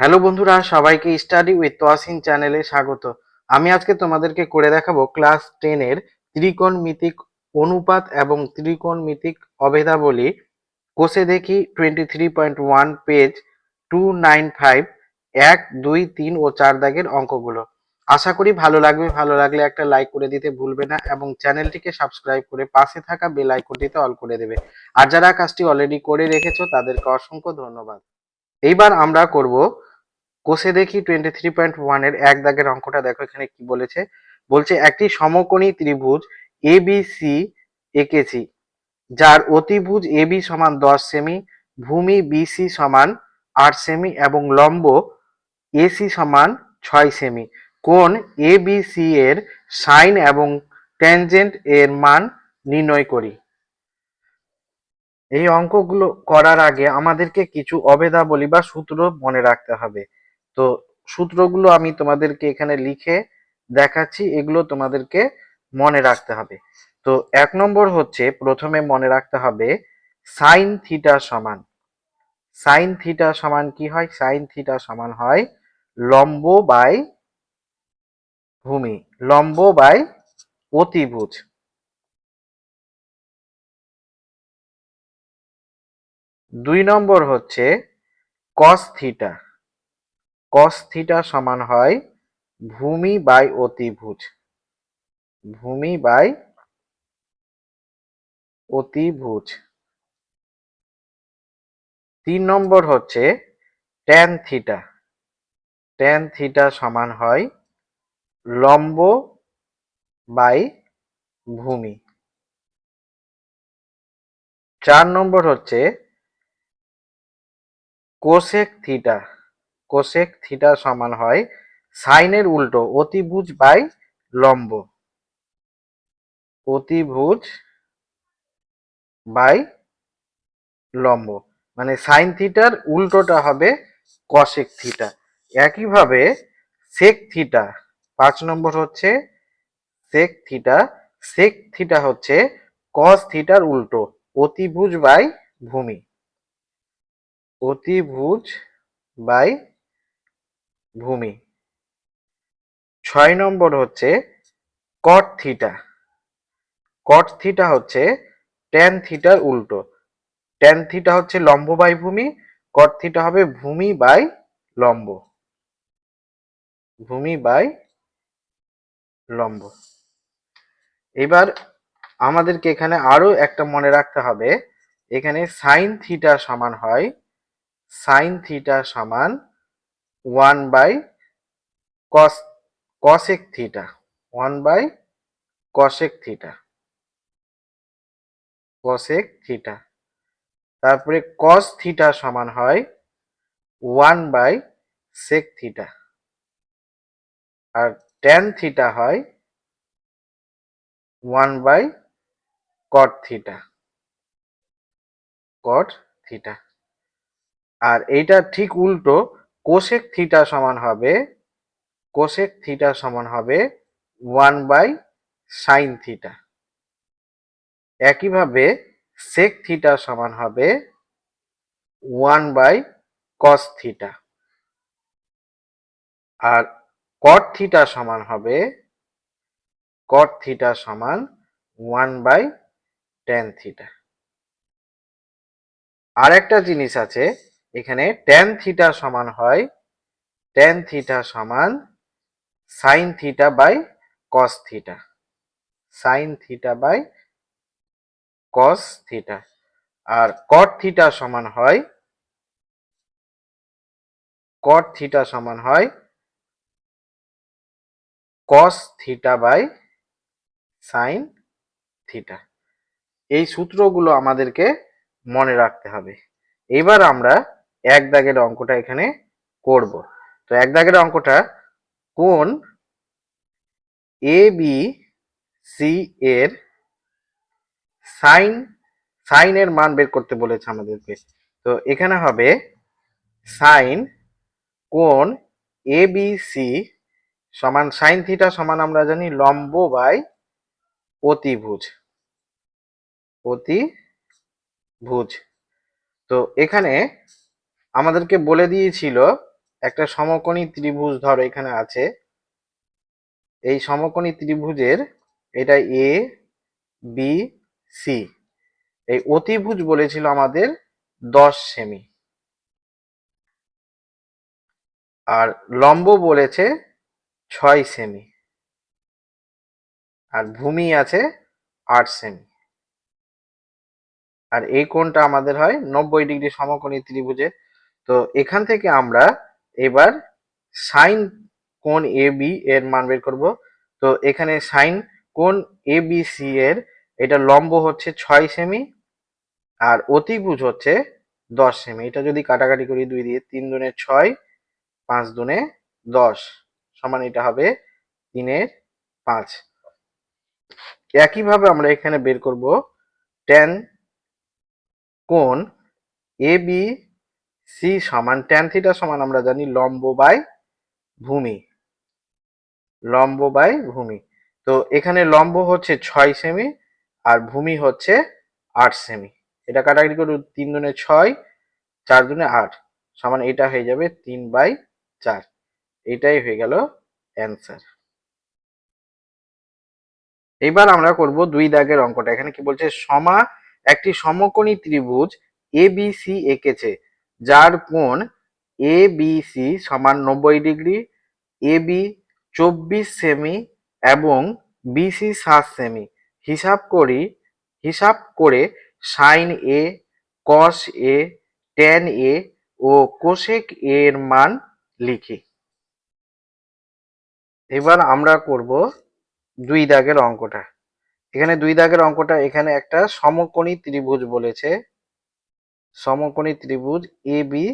Hello বন্ধুরা, সবাইকে study with Toyasin চ্যানেলে স্বাগত। আমি আজকে তোমাদেরকে করে দেখাবো ক্লাস টেনের ত্রিকোণমিতিক অনুপাত এবং ত্রিকোণমিতিক অভেদাবলী। কোষে দেখি twenty three point one page two nine five এক, দুই, তিন ও চার দাগের অঙ্কগুলো। আশা করি ভালো লাগবে, ভালো লাগলে একটা লাইক করে দিতে ভুলবে না এবং চ্যানেলটিকে সাবস্ক্রাইব করে পাশে থাকা বেল আইকনটিতে অল করে দেবে। আর যারা কাজটি অলরেডি করে রেখেছো, তাদেরকে অসংখ্য ধন্যবাদ। এইবার আমরা করব কোষে দেখি টোয়েন্টি থ্রি পয়েন্ট ওয়ানের এক দাগের অঙ্কটা, দেখো এখানে কি বলেছে। বলছে, একটি সমকোণী ত্রিভুজ এ বি সি এঁকেছি, যার অতিভুজ এ বি সমান দশ সেমি, ভূমি বিসি সমান আট সেমি এবং লম্ব এসি সমান ছয় সেমি। কোন এ বি সি এর সাইন এবং ট্যানজেন্ট এর মান নির্ণয় করি। এই অঙ্কগুলো করার আগে আমাদেরকে কিছু অভেদাবলী বা সূত্র মনে রাখতে হবে। তো সূত্রগুলো আমি তোমাদেরকে এখানে লিখে দেখাচ্ছি, এগুলো তোমাদেরকে মনে রাখতে হবে। তো এক নম্বর হচ্ছে, প্রথমে মনে রাখতে হবে সাইন থিটা সমান। সাইন থিটা সমান কি হয়? সাইন থিটা সমান হয় লম্ব বাই ভূমি, লম্ব বাই অতিভুজ। দুই নম্বর হচ্ছে কস থিটা কস থিটা সমান হয় ভূমি বাই অতিভুজ। ভূমি বাই অতিভুজ। তিন নম্বর হচ্ছে ট্যান থিটা ট্যান থিটা সমান হয় লম্ব বাই ভূমি। চার নম্বর হচ্ছে কোসেক থিটা কোসেক থিটা সমান হয় সাইনের উল্টো, অতিভুজ বাই লম্ব। অতিভুজ বাই লম্ব। মানে সাইন থিটার উল্টোটা হবে কসেক থিটা। একইভাবে সেক থিটা, পাঁচ নম্বর হচ্ছে সেক থিটা সেক থিটা হচ্ছে কস থিটার উল্টো, অতিভুজ বাই ভূমি। অতিভুজ বাই ভূমি। ছয় নম্বর হচ্ছে কট থিটা কট থিটা হচ্ছে ট্যান থিটার উল্টো। ট্যান থিটা হচ্ছে লম্ব বাই ভূমি কট থিটা হবে ভূমি বাই লম্ব। ভূমি বাই লম্ব। এবার আমাদেরকে এখানে আরও একটা মনে রাখতে হবে। এখানে সাইন থিটা সমান হয় সাইন থিটা সমান one by cos, cosec theta, one by cosec theta cosec theta. তারপরে কস থিটা সমান হয় ওয়ান বাই সেক থিটা। আর ট্যান থিটা হয় one by cot theta cot theta. আর এইটা ঠিক উল্টো কোসেক থিটা সমান হবে কোসেক থিটা সমান হবে ওয়ান বাই সাইন থিটা একইভাবে সেক থিটা সমান হবে ওয়ান বাই কস থিটা আর কট থিটা সমান হবে কট থিটা সমান ওয়ান বাই টেন থিটা আর একটা জিনিস আছে এখানে টেন থিটা সমান হয় টেন থিটা সমান sine theta by cos theta sine theta by cos theta R cot theta সমান হয় কট থিটা সমান হয় cos theta by sine theta এই সূত্রগুলো আমাদেরকে মনে রাখতে হবে। এবার আমরা এক দাগের অঙ্কটা এখানে করব। তো এক দাগের অঙ্কটা কোন এ বি সি এর সাইন সাইনের মান বের করতে বলেছে আমাদেরকে। তো এখানে হবে সাইন কোন এ বি সি সমান সাইন থিটা সমান আমরা জানি লম্ব বাই অতিভুজ। অতিভুজ। তো এখানে আমাদেরকে বলে দিয়েছিল, একটা সমকোণী ত্রিভুজ ধরো এখানে আছে। এই সমকোণী ত্রিভুজের এটা এ বি সি এই অতিভুজ বলেছিল আমাদের দশ সেমি। আর লম্ব বলেছে ছয় সেমি। আর ভূমি আছে আট সেমি। আর এই কোণটা আমাদের হয় নব্বই ডিগ্রি সমকোণী ত্রিভুজে তো এখান থেকে আমরা এবার সাইন কোণ এ বি এর মান বের করব। তো এখানে সাইন কোণ এ বি সি এর এটা লম্ব হচ্ছে ছয় সেমি আর অতিভুজ হচ্ছে দশ সেমি। এটা যদি কাটাকাটি করি দুই দিয়ে তিন দুনে ছয়, পাঁচ দুনে দশ, সমান এটা হবে তিনের পাঁচ। একইভাবে আমরা এখানে বের করব টেন কোণ এ বি সি সমান ট্যান থিটা সমান আমরা জানি লম্ব বাই ভূমি। লম্ব বাই ভূমি। তো এখানে লম্ব হচ্ছে ছয় সেমি আর ভূমি হচ্ছে আট সেমি এটা কাটাকাটি করে তিন দুনে ছয়, চার দুনে আট। সমান এটা হয়ে যাবে তিন বাই চার। এটাই হয়ে গেল অ্যান্সার এবার আমরা করব দুই দাগের অঙ্কটা। এখানে কি বলছে, সমা একটি সমকোণী ত্রিভুজ এ বি সি এঁকেছে। যার কোণ এ বি সি সমান নব্বই ডিগ্রি এ বি চব্বিশ সেমি এবং বিসি সাত সেমি। হিসাব করি, হিসাব করে sine A cos A tan A O cosec এর মান লিখি। এবার আমরা করব দুই দাগের অঙ্কটা। এখানে দুই দাগের অঙ্কটা এখানে একটা সমকোণী ত্রিভুজ বলেছে। সমকোণী ত্রিভুজ A B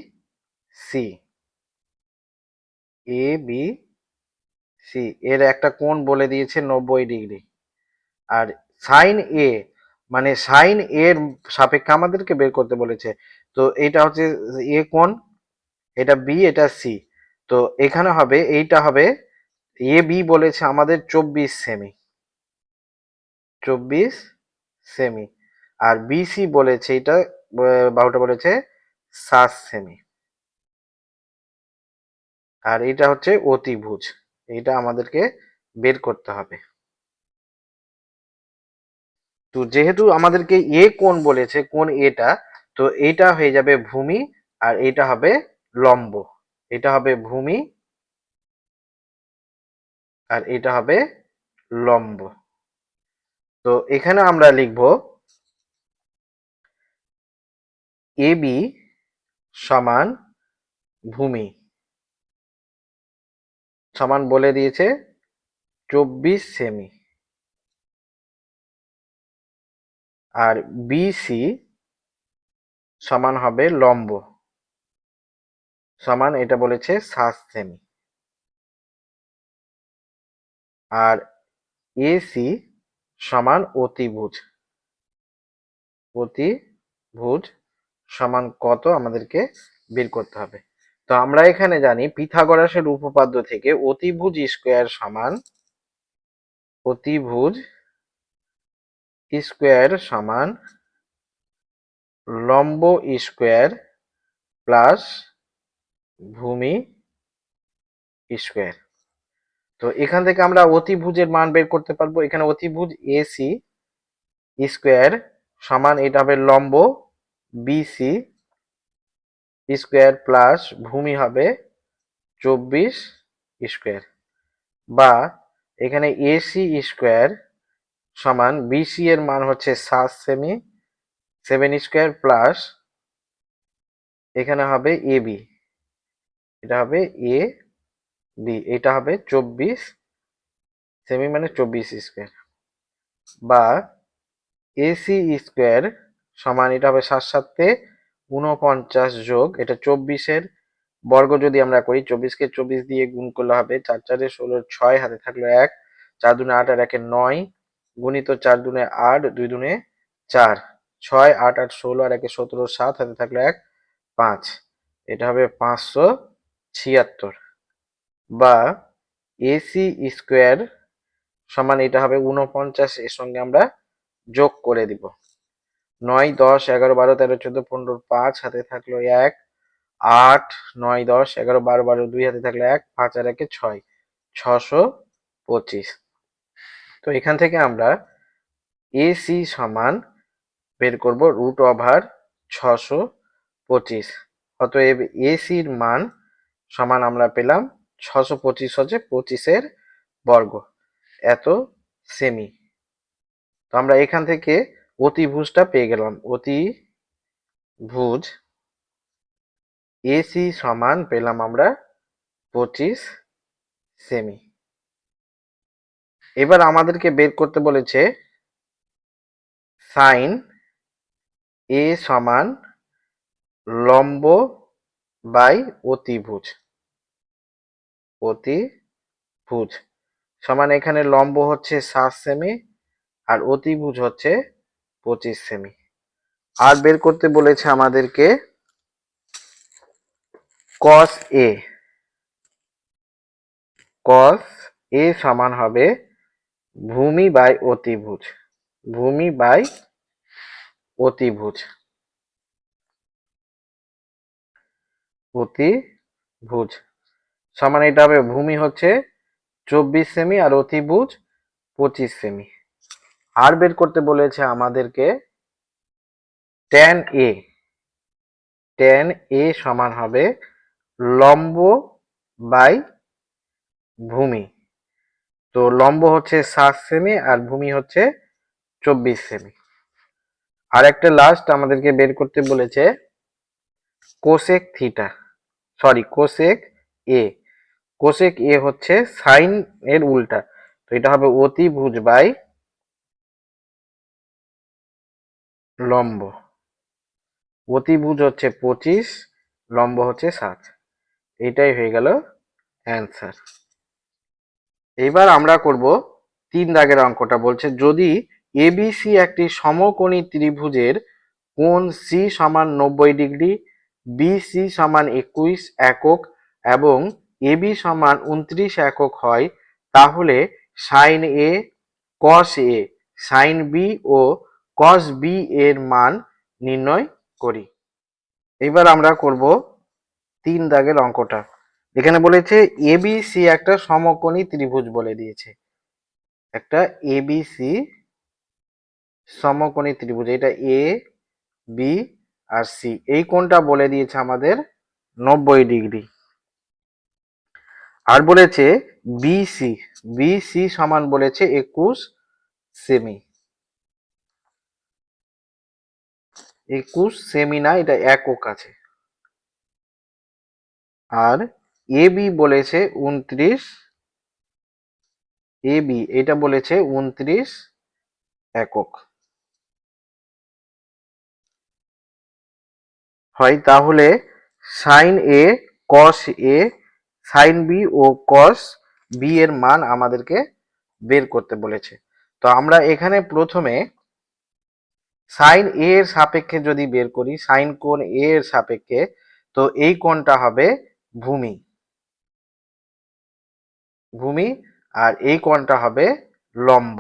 C A B C এর একটা কোণ বলে দিয়েছে নব্বই ডিগ্রি। আর সাইন এ মানে সাইন এর সাপেক্ষে আমাদেরকে বের করতে বলেছে। তো এটা হচ্ছে এ কোণ, এটা বি এটা সি তো এখানে হবে, এইটা হবে এ বি বলেছে আমাদের চব্বিশ সেমি। চব্বিশ সেমি। আর বিসি বলেছে এটা বাহুটা বলেছে সাত আর এটা হচ্ছে অতিভুজ। এটা আমাদেরকে বের করতে হবে। তো যেহেতু আমাদেরকে এ কোণ বলেছে, কোণ এটা, তো এটা হয়ে যাবে ভূমি আর এটা হবে লম্ব। এটা হবে ভূমি আর এটা হবে লম্ব। তো এখানে আমরা লিখব এ বি সমান ভূমি। সমান বলে দিয়েছে চব্বিশ সেমি। আর বিসি সমান হবে লম্ব। সমান এটা বলেছে সাত সেমি। আর এসি সমান অতিভুজ। অতিভুজ সমান কত আমাদেরকে বের করতে হবে। তো আমরা এখানে জানি পিথাগোরাসের উপপাদ্য থেকে অতিভুজ স্কোয়ার সমান অতিভুজ স্কোয়ার সমান লম্ব স্কোয়ার প্লাস ভূমি স্কোয়ার। তো এখান থেকে আমরা অতিভুজের মান বের করতে পারব। এখানে অতিভুজ এসি স্কোয়ার সমান এটা হবে লম্ব বিসি স্কোয়ার প্লাস ভূমি হবে চব্বিশ স্কোয়ার বা এখানে এসি স্কোয়ার সমান বিসি এর মান হচ্ছে সাত সেমি সেভেন স্কোয়ার প্লাস এখানে হবে এ বি এটা হবে এ বি এটা হবে চব্বিশ সেমি মানে চব্বিশ স্কোয়ার বা এসি স্কোয়ার সমান এটা হবে সাত সাতে উনপঞ্চাশ যোগ, এটা চব্বিশের বর্গ যদি আমরা করি, চব্বিশকে চব্বিশ দিয়ে গুণ করলে হবে চার চারে ষোলোর ছয়, হাতে থাকল এক, চার দুনে আট আর একে নয়, গুণিত চার দুনে আট, দুই দুনে চার, ছয়, আট আট, ষোলো আর একে সতেরো, সাত, হাতে থাকল এক, পাঁচ, এটা হবে পাঁচশো ছিয়াত্তর, বা এসি স্কোয়ার সমান এটা হবে উনপঞ্চাশ এর সঙ্গে আমরা যোগ করে দিব। নয়, দশ, এগারো, বারো, তেরো, চোদ্দ, পনেরো, পাঁচ, হাতে থাকল এক, আট, নয়, দশ, এগারো, বারো বারো, দুই, হাতে থাকল এক, পাঁচ, আর একে ছয়, ছশো পঁচিশ। তো এখান থেকে আমরা এসি সমান বের করব রুট ওভার ছশো পঁচিশ। অতএব এসির মান সমান আমরা পেলাম ছশো পঁচিশ হচ্ছে পঁচিশের বর্গ। এত সেমি তো আমরা এখান থেকে অতিভুজটা পেয়ে গেলাম। অতিভুজ এসি সমান পেলাম আমরা পঁচিশ সেমি। এবার আমাদেরকে বের করতে বলেছে সাইন এ সমান লম্ব বাই অতিভুজ। অতিভুজ সমান এখানে লম্ব হচ্ছে সাত সেমি আর অতিভুজ হচ্ছে পঁচিশ সেমি আর বের করতে বলেছে আমাদেরকে কস এ কস এ সমান হবে ভূমি বাই অতিভুজ, ভূমি বাই অতিভুজ। অতিভুজ। সমান এটা হবে ভূমি হচ্ছে চব্বিশ সেমি আর অতিভুজ পঁচিশ সেমি আর বের করতে বলেছে আমাদেরকে ট্যান এ ট্যান এ সমান হবে লম্ব বাই ভূমি। তো লম্ব হচ্ছে সাত সেমি আর ভূমি হচ্ছে চব্বিশ সেমি। আর একটা লাস্ট আমাদেরকে বের করতে বলেছে cosec theta sorry cosec A cosec A হচ্ছে সাইন এর উল্টা। তো এটা হবে অতিভুজ বাই লম্ব। অতিভুজ হচ্ছে পঁচিশ, লম্ব হচ্ছে সাত। এটাই হয়ে গেল অ্যান্সার এবার আমরা করব তিন দাগের অঙ্কটা বলছে, যদি এবিসি একটি সমকোণী ত্রিভুজের কোণ সি সমান নব্বই ডিগ্রি বিসি সমান একুশ একক এবং এবি সমান উনত্রিশ একক হয়, তাহলে sine A cos A sine B O cos B এর মান নির্ণয় করি। এবার আমরা করব তিন দাগের অঙ্কটা। এখানে বলেছে এবিসি একটা সমকোণী ত্রিভুজ বলে দিয়েছে। একটা এবিসি সমকোণী ত্রিভুজ, এটা এ, বি আর সি। এই কোণটা বলে দিয়েছে আমাদের নব্বই ডিগ্রি। আর বলেছে বিসি বিসি সমান বলেছে একুশ সেমি। একুশ সেমি না এটা একক আছে। আর এ বি বলেছে উনত্রিশ এ বি, এটা বলেছে উনত্রিশ একক। হয়, তাহলে sine A cos A sine B O cos B এর মান আমাদেরকে বের করতে বলেছে। তো আমরা এখানে প্রথমে সাইন এ এর সাপেক্ষে যদি বের করি, সাইন কোণ এ এর সাপেক্ষে, তো এই কোণটা হবে ভূমি। ভূমি, আর এই কোণটা হবে লম্ব।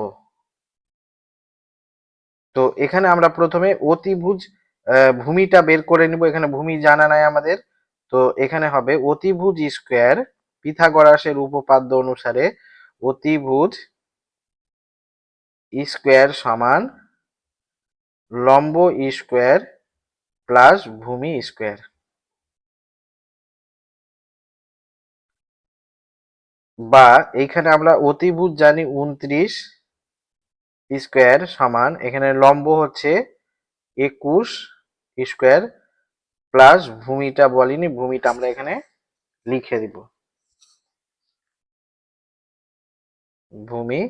তো এখানে আমরা প্রথমে অতিভুজ ভূমিটা বের করে নিব। এখানে ভূমি জানা নাই আমাদের। তো এখানে হবে অতিভুজ স্কোয়ার, পিথাগোরাসের উপপাদ্য অনুসারে অতিভুজ স্কোয়ার সমান লম্ব স্কোয়ার প্লাস ভূমি স্কোয়ার বা এইখানে আমরা অতিভুজ জানি উনত্রিশ স্কোয়ার সমান, এখানে লম্ব হচ্ছে একুশ স্কোয়ার প্লাস ভূমিটা বলিনি, ভূমিটা আমরা এখানে লিখে দিব। ভূমি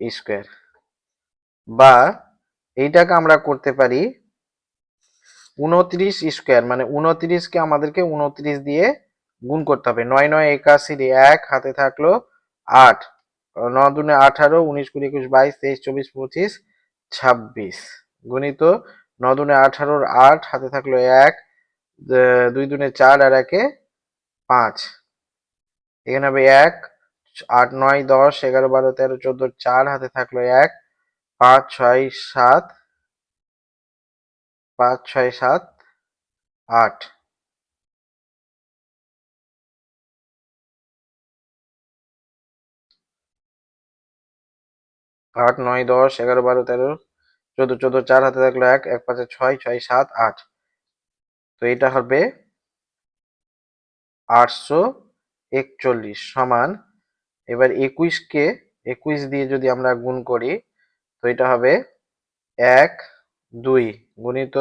স্কোয়ার বা এইটাকে আমরা করতে পারি উনত্রিশ স্কোয়ার মানে উনত্রিশকে আমাদেরকে উনত্রিশ দিয়ে গুণ করতে হবে। নয় নয় একাশির এক, হাতে থাকল আট। ন দুনে আঠারো, উনিশ কুড়ি একুশ বাইশ, তেইশ, চব্বিশ, পঁচিশ, ছাব্বিশ। গণিত ন দুনে আঠারোর আট, হাতে থাকল এক দুই দুনে চার আর একে পাঁচ। এখানে হবে এক, আট, নয়, দশ, এগারো, বারো, তেরো, চোদ্দ, চার, হাতে থাকল এক পাঁচ ছয় সাত, পাঁচ ছয় সাত, আট। আট, নয়, দশ, এগারো, বারো, তেরো, চোদ্দ চোদ্দ, চার হাতে থাকল এক এক পাঁচে ছয় ছয়, সাত, আট। তো এটা হবে আটশো একচল্লিশ সমান, এবার একুশকে, একুশ দিয়ে যদি আমরা গুণ করি তো এটা হবে এক, দুই গুণিত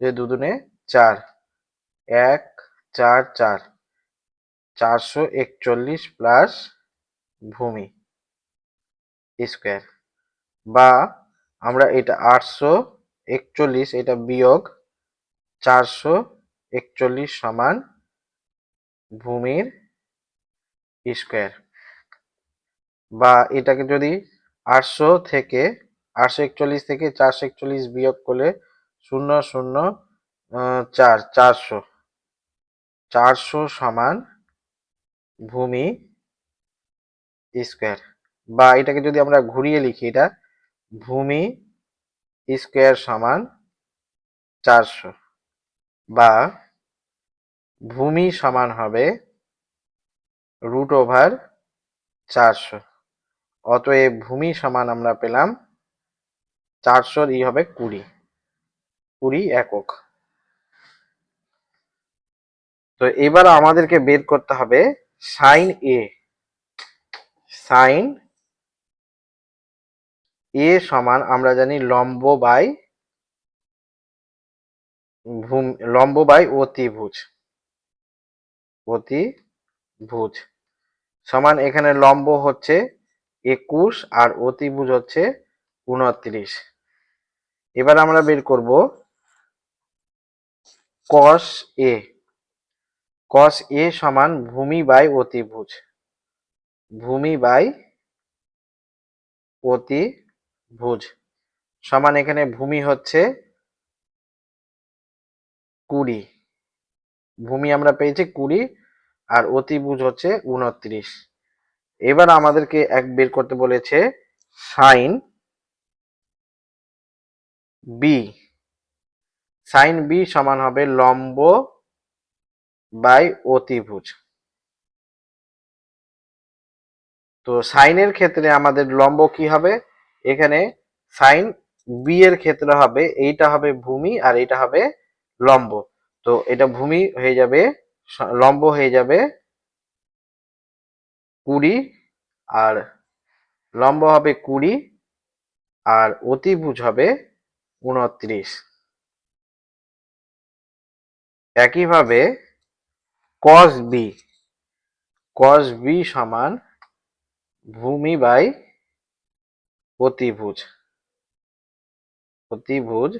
যে দুদুনে চার। এক, চার চার। চারশো একচল্লিশ প্লাস ভূমি স্কোয়ার। বা আমরা এটা আটশো একচল্লিশ, এটা বিয়োগ চারশো একচল্লিশ সমান ভূমির স্কোয়ার। বা এটাকে যদি আটশো থেকে আটশো একচল্লিশ থেকে চারশো একচল্লিশ বিয়োগ করলে শূন্য শূন্য চার, চারশো। চারশো সমান ভূমি স্কোয়ার। বা এটাকে যদি আমরা ঘুরিয়ে লিখি, এটা ভূমি স্কোয়ার সমান চারশো। বা ভূমি সমান হবে রুট ওভার চারশো। অতএব ভূমি সমান আমরা পেলাম চারশোর ই হবে কুড়ি। কুড়ি একক। তো এবার আমাদেরকে বের করতে হবে সাইন এ সাইন এ সমান আমরা জানি লম্ব বাই ভূমি, লম্ব বাই অতিভুজ। অতিভুজ। সমান এখানে লম্ব হচ্ছে একুশ আর অতিভুজ হচ্ছে উনত্রিশ এবার আমরা বের করব কস এ কস এ সমান ভূমি বাই অতিভুজ। ভূমি বাই অতিভুজ। সমান এখানে ভূমি হচ্ছে কুড়ি। ভূমি আমরা পেয়েছি কুড়ি আর অতিভুজ হচ্ছে উনত্রিশ এবার আমাদেরকে এক বের করতে বলেছে সাইন বি সাইন বি সমান হবে লম্ব বাই অতিভুজ। তো সাইনের ক্ষেত্রে আমাদের লম্ব কি হবে? এখানে সাইন বি এর ক্ষেত্রে হবে, এইটা হবে ভূমি আর এটা হবে লম্ব। তো এটা ভূমি হয়ে যাবে, লম্ব হয়ে যাবে কুড়ি আর লম্ব হবে কুড়ি আর অতিভুজ হবে উনত্রিশ একইভাবে কস বি কস বি সমান ভূমি বাই অতিভুজ অতিভুজ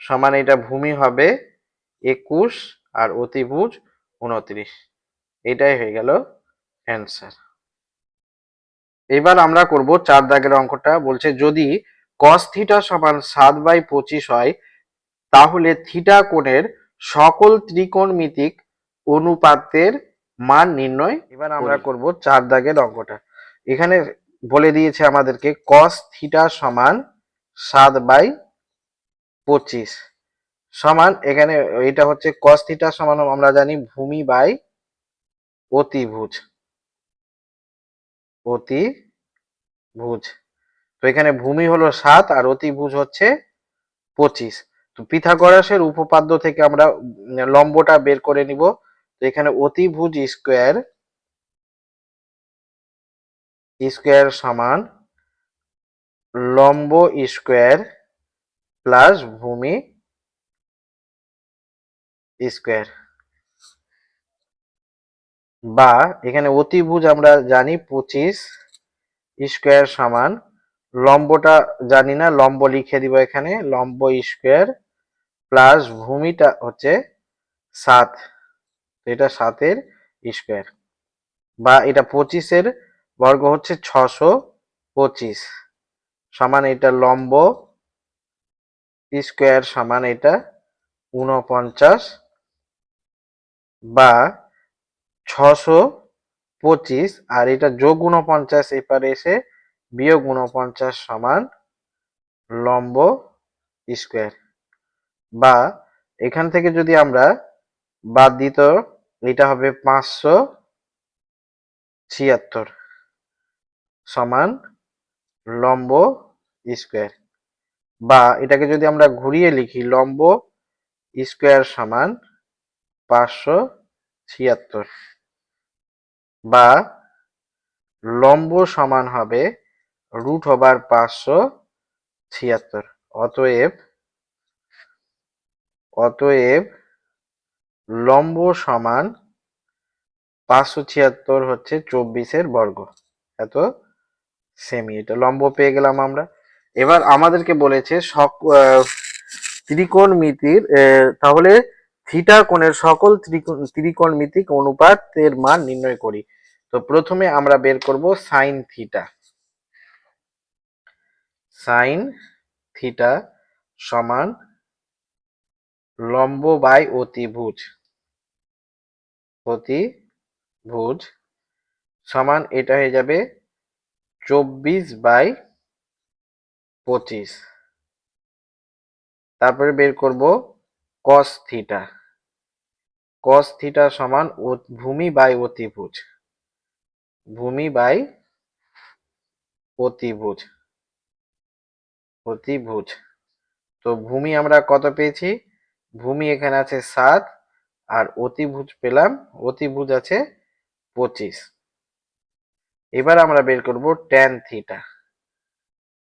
সমান এটা ভূমি হবে একুশ আর অতিভুজ উনত্রিশ এটাই হয়ে গেল অ্যান্সার এবার আমরা করব চার দাগের অঙ্কটা। বলছে যদি কস থিটা সমান সাত বাই পঁচিশ হয় তাহলে থিটা কোণের সকল ত্রিকোণমিতিক অনুপাতের মান নির্ণয় এবার আমরা করব চার দাগের অঙ্কটা। এখানে বলে দিয়েছে আমাদেরকে কস থিটা সমান সাত বাই পঁচিশ সমান এখানে এটা হচ্ছে কস থিটা সমান আমরা জানি ভূমি বাই অতিভুজ। অতিভুজ। তো এখানে ভূমি হলো সাত আর অতিভুজ হচ্ছে পঁচিশ। তো পিথাগোরাসের উপপাদ্য থেকে আমরা লম্বটা বের করে নিব। তো এখানে অতিভুজ স্কোয়ার স্কোয়ার সমান লম্ব স্কোয়ার প্লাস ভূমি স্কোয়ার। বা এখানে অতিভুজ আমরা জানি পঁচিশ স্কোয়ার সমান লম্বটা জানি না, লম্ব লিখে দিব এখানে, লম্ব স্কোয়ার প্লাস ভূমিটা হচ্ছে সাত। এটা সাতের স্কোয়ার। বা এটা পঁচিশের বর্গ হচ্ছে ছশো পঁচিশ। সমান এটা লম্ব স্কোয়ার সমান এটা উনপঞ্চাশ বা ছশো পঁচিশ। আর এটা যোগ উনপঞ্চাশ এপারে এসে বিয়োগ উনপঞ্চাশ সমান লম্ব স্কোয়ার। বা এখান থেকে যদি আমরা বাদ দিত এটা হবে পাঁচশো ছিয়াত্তর সমান লম্ব স্কোয়ার। বা এটাকে যদি আমরা ঘুরিয়ে লিখি লম্ব স্কোয়ার সমান পাঁচশো ছিয়াত্তর। বা লম্ব সমান হবে রুট ওভার পাঁচশো ছিয়াত্তর। অতএব অতএব লম্ব সমান পাঁচশো ছিয়াত্তর হচ্ছে চব্বিশের বর্গ। এত সেমি এটা লম্ব পেয়ে গেলাম আমরা। এবার আমাদেরকে বলেছে সক আহ, ত্রিকোণমিতির তাহলে থিটা কোণের সকল ত্রিকোণ ত্রিকোণমিতিক অনুপাতের মান নির্ণয় করি। তো প্রথমে আমরা বের করব সাইন থিটা সাইন থিটা সমান লম্ব বাই অতিভুজ অতিভুজ সমান এটা হয়ে যাবে চব্বিশ বাই পঁচিশ। তারপরে বের করব কস থিটা কস থিটা সমান ভূমি বাই অতিভুজ, ভূমি বাই অতিভুজ। অতিভুজ তো ভূমি আমরা কত পেয়েছি? ভূমি এখানে আছে সাত, আর অতিভুজ পেলাম অতিভুজ আছে পঁচিশ। এবার আমরা বের করব ট্যান থিটা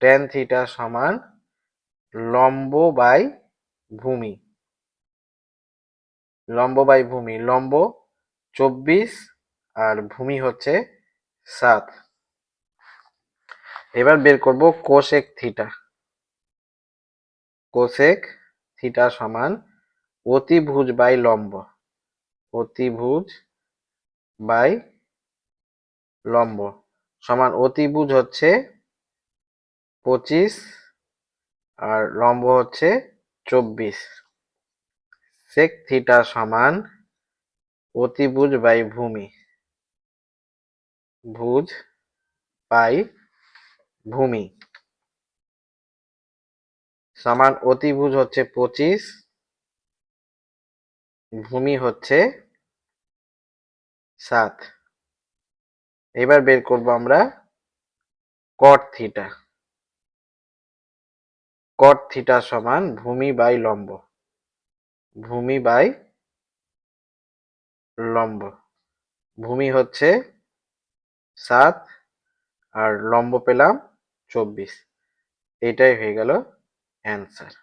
ট্যান থিটা সমান লম্ব বাই ভূমি। লম্ব বাই ভূমি, লম্ব চব্বিশ, আর ভূমি হচ্ছে সাত। এবার বের করব কোসেক থিটা কোসেক থিটা সমান অতিভুজ বাই লম্ব। অতিভুজ বাই লম্ব। সমান অতিভুজ হচ্ছে পঁচিশ আর লম্ব হচ্ছে চব্বিশ। সেক থিটা সমান অতিভুজ বাই ভূমি। ভুজ বাই ভূমি। সমান অতিভুজ হচ্ছে পঁচিশ, ভূমি হচ্ছে সাত। এবার বের করব আমরা কট থিটা কট থিটা সমান ভূমি বাই লম্ব। ভূমি বাই লম্ব। ভূমি হচ্ছে সাত, আর লম্ব পেলাম চব্বিশ। এটাই হয়ে গেল অ্যান্সার